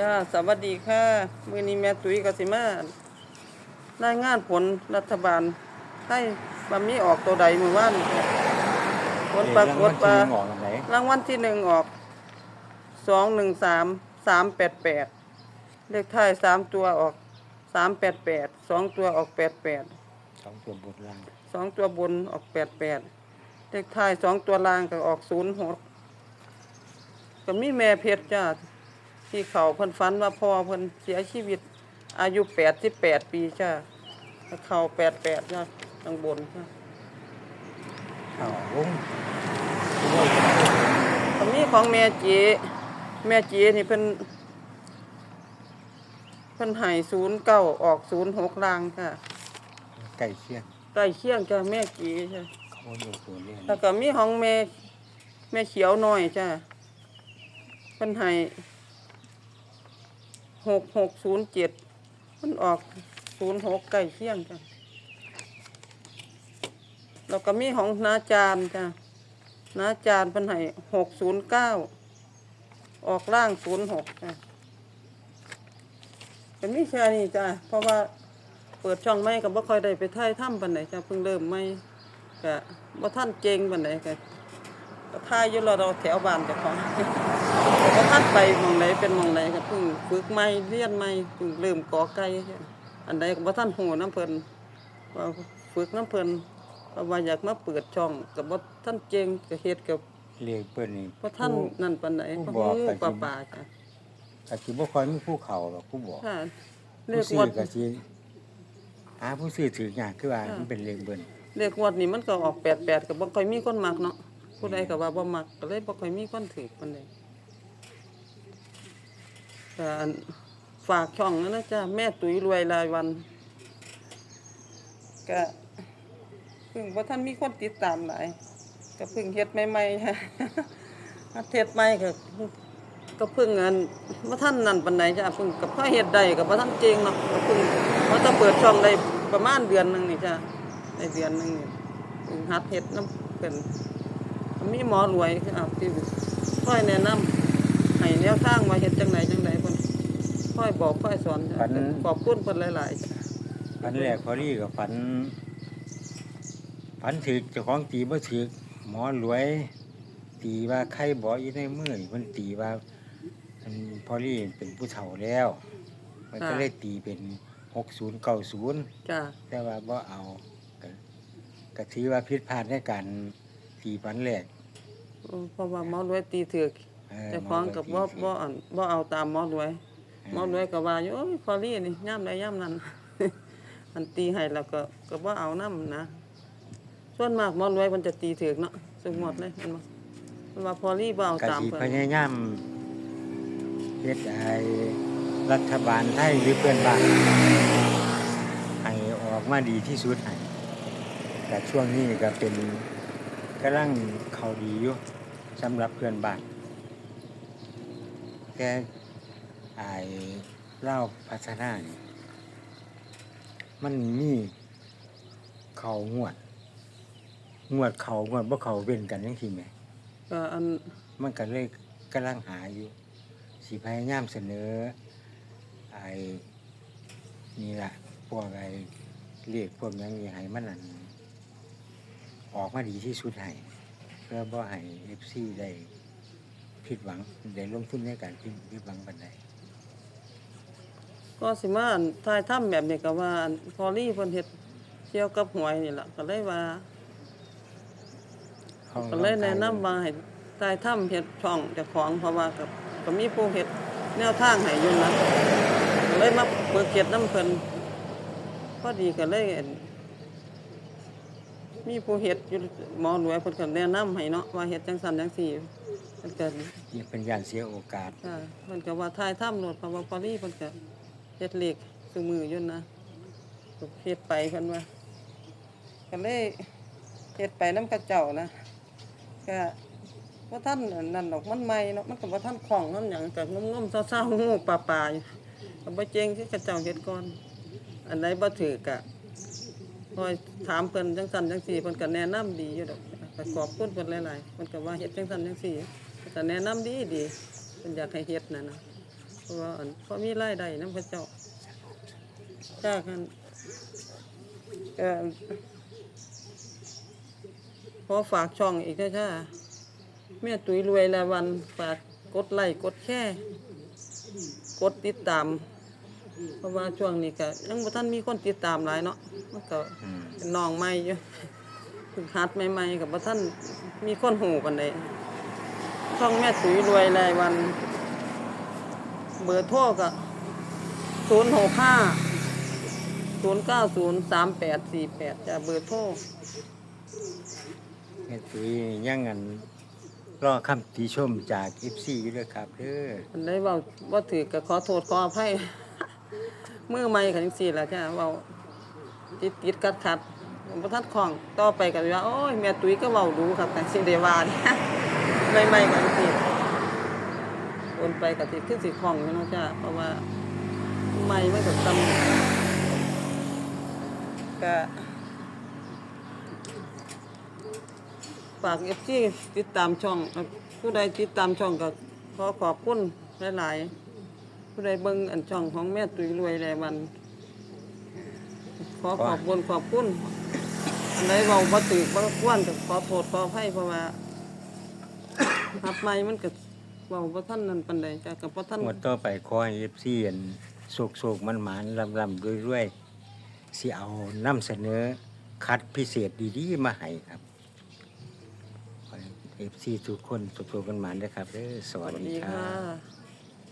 จ้าสวัสดีค่ะมื้อนี้แม่ตุ้ยก็สิมารายงานผลรัฐบาลให้ว่ามีออกตัวใดมื้อวานค่ะผลปรากฏว่าออกไหนรางวัลที่หนึ่งออกสองหนึ่งสามสามแปดแปดเลขท้ายสามตัวออกสามแปดแปดสองตัวออกแปดแปดสองตัวบทล่างสองตัวบนออกแปดแปดเลขท้ายสองตัวล่างก็ออกศูนย์หกก็มีแม่เพชรจ้า ที่เขาเพิ่นฝันว่าพ่อเพิ่นเสียชีวิต อายุแปดสิบแปดปีจ้าเขาแปดแปดจ้าข้างบนจ้าเข้าวงตรงนี้ของแม่จีแม่จีนี่เพิ่นเพิ่นให้ศูนย์เก้าออกศูนย์หกลางค่ะไก่เชียงใกล้เคียงจ้าแม่จีจ้าเขาอยู่ตัวเรียนแล้วก็มีของแม่แม่เขียวน้อยจ้าเพิ่นให้ หกหกศูนย์เจ็ดมันออกศูนย์หกใกล้เคียงจ้าแล้วก็มีของนาจารย์จ้านาจารย์เพิ่นให้หกศูนย์เก้าออกล่างศูนย์หกจ้าเป็นมิแค่นี้จ้าเพราะว่าเปิดช่องไม่ก็บ่คอยได้ไปถ่ายถ้ำปานไหนจ้าเพิ่งเริ่มไม่ก็บ่ท่านเก่งปานใดก็ก็ทายอยู่รอเราแถวบ้านจ้าของ ม่องไหนเป็นหม่องไหนก็เพิ่งฝึกใหม่เรียนใหม่เพิ่งเริ่มกอไก่อันใดก็บ่ท่านฮู้น้ำเพิ่นว่าฝึกน้ำเพิ่นเพราะว่าอยากมาเปิดช่องก็บ่ท่านเก่งก็เฮ็ดกับเรียกเปิ้นนี่บ่ท่านนั่นปานใดผู้เพราะบอกงูก็ปลาสิปลาจ้ะก็สิบ่ค่อยมีผู้เขาหรอกผู้บอกค่ะเลผู้ขซื้วัอดก็สิหาผู้ซื้อถือยากคือว่ามันเป็นเลขเบิ้นเลขวัดนี่มันก็ออก88ก็บ่ค่อยมีคนมักเนาะผู้ใดก็ว่าบ่มักก็เลยบ่ค่อยมีคนถือปานใด ก็ฝากช่องนั่นะจ๊ะแม่ตุ๋ยรวยรายวัน ก็เพิ่งว่าท่านมีคนติดตามหลายก็เพิ่งเฮ็ดใหม่ๆฮะอัดเฮ็ดใหม่ก็ก็เพิ่งอันว่าท่านนั่นปานใดจ้ะเพิ่งกับพ่อเฮ็ดได้ก็บ่ท่านเก่งเนาะก็เพิ่งว่าจะเปิดช่องได้ประมาณเดือนหนึ่งนี่จ้ะได้เดือนหนึงนี่เพิ่งหัดเฮ็ดนํเพิ่นมีหมอรวยคือเอาที่ค่อยแนะนำ แนวทางว่าเฮ็ดจังไดจังไดเพิ่นค่อยบอกค่อยสอนจ้ะขอบคุณเพิ่นหลายๆจ้ะฝันแรกพอลี่ก็ฝัน ฝันถือเจ้าของตีบ่ถือหมอรวย ตีว่าไข้บ่อยู่ในมือนี่มันตีว่าอันพอลี่เป็นผู้เฒ่าแล้ว มันก็เลยตีเป็น6090จ้ะแต่ว่าบ่เอาก็ก็ถือว่าผิดพลาดในการตีฝันแรกเออเพราะว่าหมอรวยตีถึกเออ เจ้าของก็บ่บ่อันบ่เอาตามหมอรวยหมอรวยก็ว่าอยู่โอ้ยพอลี่นี่ยามใดยามนั้น อันตีให้แล้วก็ก็บ่เอานํนะส่วนมากหมอรวยเพิ่นจะตีถึกเนาะสุกหมดเลยเห็นบ่เพิ่นว่าพอลี่บ่เอาก็ตามสิเพิ่นพยายามเฮ็ดให้รัฐบาลไทยหรือเพื่อนบ้านให้ออกมาดีที่สุดให้แต่ช่วงนี้ก็เป็นกำลังเขาดีอยู่สำหรับเพื่อนบ้าน แต่ไอ้เล่าวพัฒนานี่มันมีเขางวด งวดเขางวดบ่เขาเว้นกันจังซี่แหมก็อันมันก็เลยกำลังหาอยู่ สิพยายามเสนอ ไอ้นี่แหละพวกไอ้เรียกพวกหยังนี่ให้มันนั่นออกมาดีที่สุดให้เพื่อบ่ให้เอฟซีได้ ผิดหวังได้ลงทุนในการผิดหวังปันใดก็สิมาอันทายถ้ำแบบนี้ก็ว่าอันพอลี่เพิ่นเฮ็ดเกี่ยวกับหวยนี่ล่ะก็เลยว่าขาก็เลยแนะนำว่าให้ทายถ้ำเฮ็ดช่องเจ้าของเพราะว่าก็ก็มีผู้เฮ็ดแนวทางให้อยู่นะก็เลยมาเปิดเฮ็ดน้ำเพิ่นพอดีก็เลยอั่นมีผู้เฮ็ดอยู่หมอรวยเพิ่นก็แนะนำให้เนาะว่าเฮ็ดจังซั่นจังซี่ เพิ่นก็อย่าเป็นยานเสียโอกาสค่ะเพิ่นก็ว่าทายถ้ำโลดเพราะว่าพอลี่เพิ่นก็เฮ็ดเลขซุมืออยู่นะก็เฮ็ดไปเพิ่นว่าก็เลยเฮ็ดไปน้ำกระเจ้านะก็ว่าท่านอันนั่นดอกมันใหม่เนาะมันก็บ่ท่านคล่องนำหยังก็งมๆเศร้าๆงูปลาๆอยู่ก็บ่เจงคือกระเจ้าเฮ็ดก่อน อันใดบ่ถือกะคอยถามเพิ่นจังซั่นจังซี่เพิ่นก็แนะนำดีอยู่ดอกก็ขอบคุณเพิ่นหลายๆเพิ่นก็ว่าเฮ็ดจังซั่นจังซี่ เพิ่นก็แนะนำดีดีเพิ่นอยากให้เฮ็ดน่ะนะราะว่าอันพอมีรายได้นำพระเจ้าจ้ากันก็ขอฝากช่องอีกนะจ้าแม่ตุ้ยรวยละวันฝากกดไลค์กดแชร์กดติดตาม เพราะว่าช่วงนี้ก็ยังบ่ทันมีคนติดตามหลายเนาะมันก็อืมเป็นน้องใหม่อยู่เพิ่งหัดใหม่ๆกับบ่ทันมีคนหูปานใด ช่องแม่ตุ้ยรวยรายวัน เบอร์โทรก็ศูนย์หกห้าศูนย์เก้าศูนย์สามแปดสี่แปดจะเบอร์โทรแม่ตุ้ยยังอันรอคำติชมจาก FC อยู่เด้อครับเด้ออันได้เว่าว่าถือก็ขอโทษขออภัย มือใหม่กันจังซี่ล่ะจ้ะเว้าติดติดขัดขัดบ่ทันคล่องต่อไปก็ว่า โอ้ยแม่ตุ้ยก็เว้าดูครับแต่สิได้ว่าเนี่ย ใหม่กันจังซี่โอนไปก็สิคือสิคล่องอยู่เนาะจ้ะเพราะว่าใหม่มันก็ตำก็ฝาก FC ติดตามช่อง ผู้ใดติดตามช่องก็ขอขอบคุณหลายๆผู้ใดเบิ่งอันช่องของแม่ตุยรวยแลวัน ขอขอบคุณขอบคุณอันใดเว้าบ่ตึกบ่ควรก็ขอโทษขออภัยเพราะว่า หับใหม่มันก็เว้าบ่ทันนั่นปานใดจ้ะก็บ่ทันหมดต่อไปขอให้ FC อันโศกๆมันหมานๆลำๆรวยๆสิเอานำเสนอ คัดพิเศษดีๆมาให้ครับขอให้ FC ทุกคนสุขๆกันหมานเด้อครับเด้อสสวัวัสสดีดีครัค่ะบ